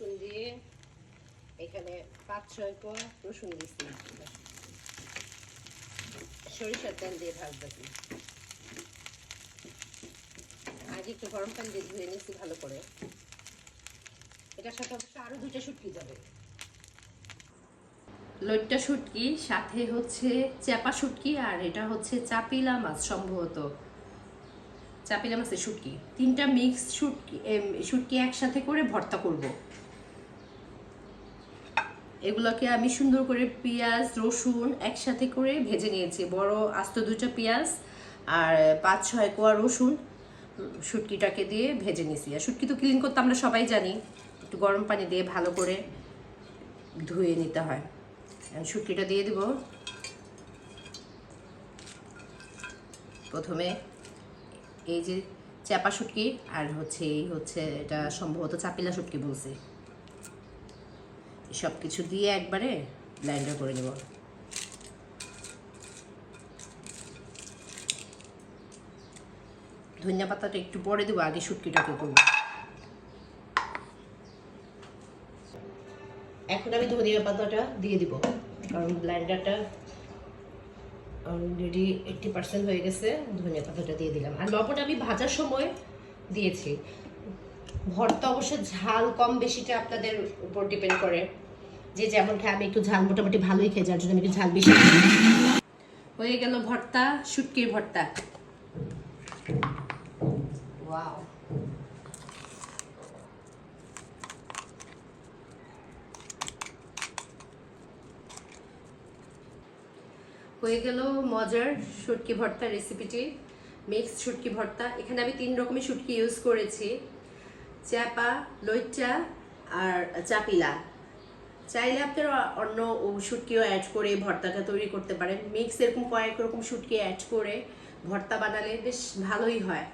রসুন দিয়ে এখানে পাঁচ, ছয় কোয়া রসুন দিচ্ছি সরিষার তেল দিয়ে ভাজতেছি আগে একটু গরম পানি দিয়ে ধুয়ে নিচ্ছি ভালো করে। এটার সাথে অবশ্য আরও দুইটা শুটকি যাবে লইট্টা শুটকি, সাথে হচ্ছে চাপা শুটকি, আর এটা হচ্ছে চাপিলা মাছ সম্ভবত। চাপিলা মাছের শুটকি। তিনটা মিক্স শুটকি শুটকি একসাথে করে ভর্তা করব। এগুলোকে আমি সুন্দর করে পেঁয়াজ, রসুন একসাথে করে ভেজে নিয়েছি। বড় আস্ত দুইটা পেঁয়াজ আর পাঁচ, ছয় কোয়া রসুন শুটকিটাকে দিয়ে ভেজে নিয়েছি। আর শুটকি তো ক্লিন করতে আমরা সবাই জানি, একটু গরম পানি দিয়ে ভালো করে ধুয়ে নিতে হয়। শুটকিটা দিয়ে দিব। প্রথমে এই যে চাপা শুটকি আর হচ্ছে এই হচ্ছে এটা সম্ভবত চাপিলা শুটকি বলছে। সব কিছু দিয়ে একবারে ব্লেন্ডার করে নেব। ধনিয়া পাতাটা একটু পরে দেবো, আগে শুটকিটাকে করব। এখন আমি ধনিয়া পাতাটা দিয়ে দিব, কারণ ব্লেন্ডারটা অলরেডি এইটটি পার্সেন্ট হয়ে গেছে, ধনিয়া পাতাটা দিয়ে দিলাম। আর লবণ আমি ভাজার সময় দিয়েছি। ভর্তা অবশ্য ঝাল কম বেশিটা আপনাদের উপর ডিপেন্ড করে। যে যেমন খায়, আমি একটু ঝাল মোটামুটি ভালোই খাই যার জন্য আমি একটু ঝাল বেশি হয়ে গেল ভর্তা, শুটকির ভর্তা। হয়ে গেল মজার শুটকি ভর্তা রেসিপিটি মিক্স শুটকি ভর্তা। এখানে আমি তিন রকমের শুটকি ইউজ করেছি। চাপা লইচা আর চাপিলা। চাইলে আপনারা অন্য শুটকিও অ্যাড করে ভর্তাটা তৈরি করতে পারেন। মিক্স এরকম কয়েক রকম শুটকি অ্যাড করে ভর্তা বানালে বেশ ভালোই হয়।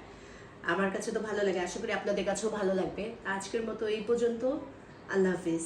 আমার কাছে তো ভালো লাগে। আশা করি আপনাদের কাছেও ভালো লাগবে। আজকের মতো এই পর্যন্ত। আল্লাহ হাফিজ।